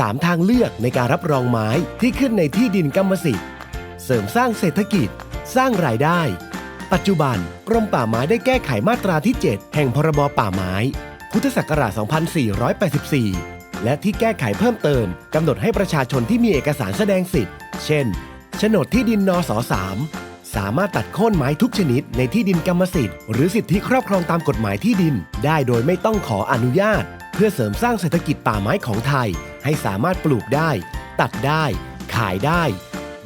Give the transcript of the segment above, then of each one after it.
3 ทางเลือกในการรับรองไม้ที่ขึ้นในที่ดินกรรมสิทธิ์ เสริมสร้างเศรษฐกิจ สร้างรายได้ ปัจจุบันกรมป่าไม้ได้แก้ไขมาตราที่ 7 แห่งพรบป่าไม้ พุทธศักราช 2484 และที่แก้ไขเพิ่มเติมกำหนดให้ประชาชนที่มีเอกสารแสดงสิทธิ์ เช่นโฉนดที่ดินนส3สามารถตัดโค่นไม้ทุกชนิดในที่ดินกรรมสิทธิ์หรือสิทธิครอบครองตามกฎหมายที่ดิน ได้โดยไม่ต้องขออนุญาต เพื่อเสริมสร้างเศรษฐกิจป่าไม้ของไทย ให้สามารถปลูกได้ ตัดได้ ขายได้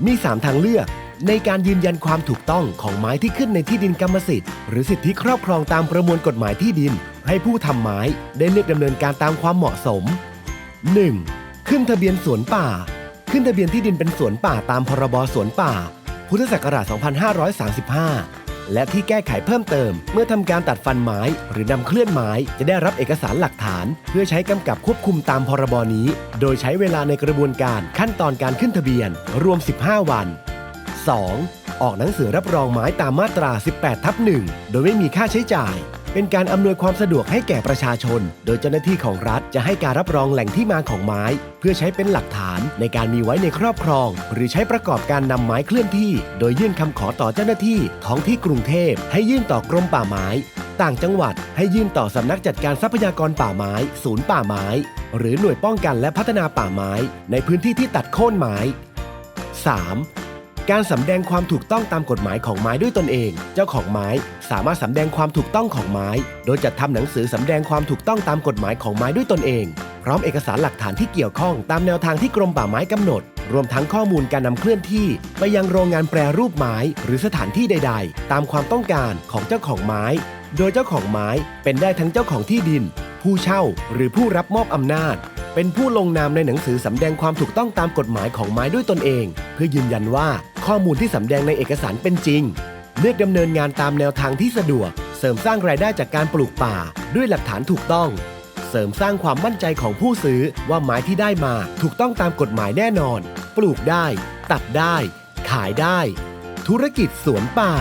มี 3 ทางเลือก ในการยืนยันความถูกต้องของไม้ที่ขึ้นในที่ดินกรรมสิทธิ์ หรือสิทธิครอบครองตามประมวลกฎหมายที่ดิน ให้ผู้ทำไม้ได้เลือกดำเนินการตามความเหมาะสม 1. ขึ้นทะเบียนสวนป่า ขึ้นทะเบียนที่ดินเป็นสวนป่าตามพรบสวนป่า พุทธศักราช 2535 และที่แก้ไขเพิ่มเติม เมื่อทำการตัดฟันไม้ หรือนำเคลื่อนไม้ จะได้รับเอกสารหลักฐาน เพื่อใช้กำกับควบคุมตามพรบนี้ โดยใช้เวลาในกระบวนการขั้นตอนการขึ้นทะเบียน รวม 15 วัน 2. ออกหนังสือรับรองไม้ตามมาตรา 18ทับ1โดยไม่มีค่าใช้จ่าย เป็นการอำนวยความสะดวกให้แก่ประชาชน โดยเจ้าหน้าที่ของรัฐจะให้การรับรองแหล่งที่มาของไม้ เพื่อใช้เป็นหลักฐานในการมีไว้ในครอบครอง หรือใช้ประกอบการนำไม้เคลื่อนที่ โดยยื่นคำขอต่อเจ้าหน้าที่ท้องที่กรุงเทพ ให้ยื่นต่อกรมป่าไม้ ต่างจังหวัด ให้ยื่นต่อสำนักจัดการทรัพยากรป่าไม้ ศูนย์ป่าไม้ หรือหน่วยป้องกันและพัฒนาป่าไม้ ในพื้นที่ที่ตัดโค่นไม้ 3. การสำแดงความถูกต้องตามกฎหมายของไม้ด้วยตนเอง เจ้าของไม้สามารถสำแดงความถูกต้องของไม้ โดยจัดทำหนังสือสำแดงความถูกต้องตามกฎหมายของไม้ด้วยตนเอง พร้อมเอกสารหลักฐานที่เกี่ยวข้องตามแนวทางที่กรมป่าไม้กำหนด รวมทั้งข้อมูลการนำเคลื่อนที่ ไปยังโรงงานแปรรูปไม้ หรือสถานที่ใด ๆ ตามความต้องการของเจ้าของไม้ โดยเจ้าของไม้เป็นได้ทั้งเจ้าของที่ดิน ผู้เช่า หรือผู้รับมอบอำนาจ เป็นผู้ลงนามในหนังสือสำแดงความถูกต้องตามกฎหมายของไม้ด้วยตนเอง เพื่อยืนยันว่าข้อมูลที่สำแดงในเอกสารเป็นจริง เลือกดำเนินงานตามแนวทางที่สะดวก เสริมสร้างรายได้จากการปลูกป่า ด้วยหลักฐานถูกต้อง เสริมสร้างความมั่นใจของผู้ซื้อว่าไม้ที่ได้มาถูกต้องตามกฎหมายแน่นอน ปลูกได้ ตัดได้ ขายได้ ธุรกิจสวนป่า